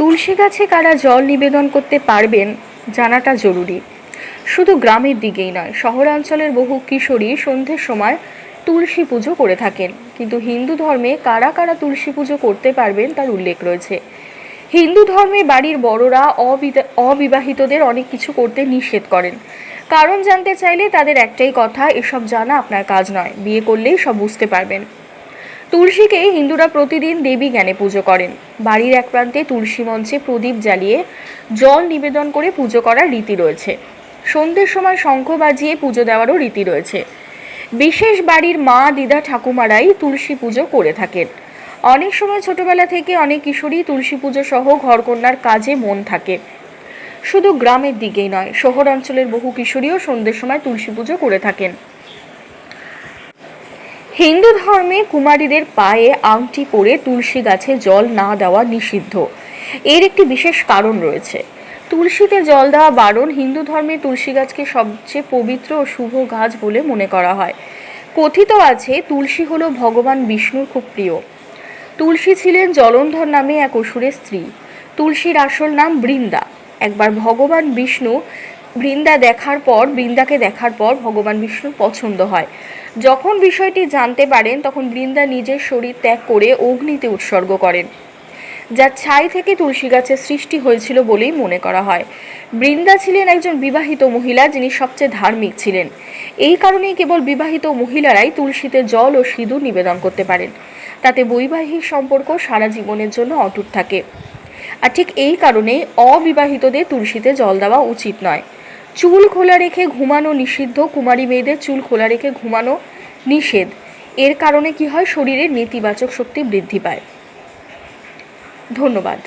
তুলসী গাছে কারা জল নিবেদন করতে পারবেন জানাটা জরুরি। শুধু গ্রামের দিকেই নয়, শহরাঞ্চলের বহু কিশোরী সন্ধ্যের সময় তুলসী পুজো করে থাকেন। কিন্তু হিন্দু ধর্মে কারা কারা তুলসী পুজো করতে পারবেন তার উল্লেখ রয়েছে। হিন্দু ধর্মে বাড়ির বড়রা অবিবাহিতদের অনেক কিছু করতে নিষেধ করেন। কারণ জানতে চাইলে তাদের একটাই কথা, এসব জানা আপনার কাজ নয়। বিয়ে করলেই সব বুঝতে পারবেন। তুলসীকে হিন্দুরা প্রতিদিন দেবী জ্ঞানে পুজো করেন। বাড়ির এক প্রান্তে তুলসী মঞ্চে প্রদীপ জ্বালিয়ে জল নিবেদন করে পুজো করার রীতি রয়েছে। সন্ধ্যের সময় শঙ্খ বাজিয়ে পুজো দেওয়ারও রীতি রয়েছে। বিশেষ বাড়ির মা দিদা ঠাকুমারাই তুলসী পুজো করে থাকেন। অনেক সময় ছোটবেলা থেকে অনেক কিশোরী তুলসী পুজো সহ ঘরকন্যার কাজে মন থাকে। শুধু গ্রামের দিকেই নয়, শহর অঞ্চলের বহু কিশোরীও সন্ধ্যের সময় তুলসী পুজো করে থাকেন। হিন্দু ধর্মে কুমারীদের পায়ে আংটি পরে তুলসী গাছে জল না দেওয়া নিষিদ্ধ। এর একটি বিশেষ কারণ রয়েছে। তুলসীতে জল দেওয়া বারণ হিন্দু ধর্মে তুলসী গাছকে সবচেয়ে পবিত্র ও শুভ গাছ বলে মনে করা হয়। কথিত আছে, তুলসী হলো ভগবান বিষ্ণুর খুব প্রিয়। তুলসী ছিলেন জলন্ধর নামে এক অসুরের স্ত্রী। তুলসীর আসল নাম বৃন্দা। একবার ভগবান বিষ্ণু বৃন্দা দেখার পর, বৃন্দাকে দেখার পর ভগবান বিষ্ণুর পছন্দ হয়। যখন বিষয়টি জানতে পারেন, তখন বৃন্দা নিজের শরীর ত্যাগ করে অগ্নিতে উৎসর্গ করেন। যার ছাই থেকে তুলসী গাছের সৃষ্টি হয়েছিল বলেই মনে করা হয়। বৃন্দা ছিলেন একজন বিবাহিত মহিলা, যিনি সবচেয়ে ধার্মিক ছিলেন। এই কারণেই কেবল বিবাহিত মহিলারাই তুলসীতে জল ও সিঁদুর নিবেদন করতে পারেন। তাতে বৈবাহিক সম্পর্ক সারা জীবনের জন্য অটুট থাকে। আর ঠিক এই কারণেই অবিবাহিতদের তুলসীতে জল দেওয়া উচিত নয়। চুল খোলা রেখে ঘুমানো নিষিদ্ধ, কুমারী মেয়েদের চুল খোলা রেখে ঘুমানো নিষেধ। এর কারণে কি হয়? শরীরের নেতিবাচক শক্তি বৃদ্ধি পায়। ধন্যবাদ।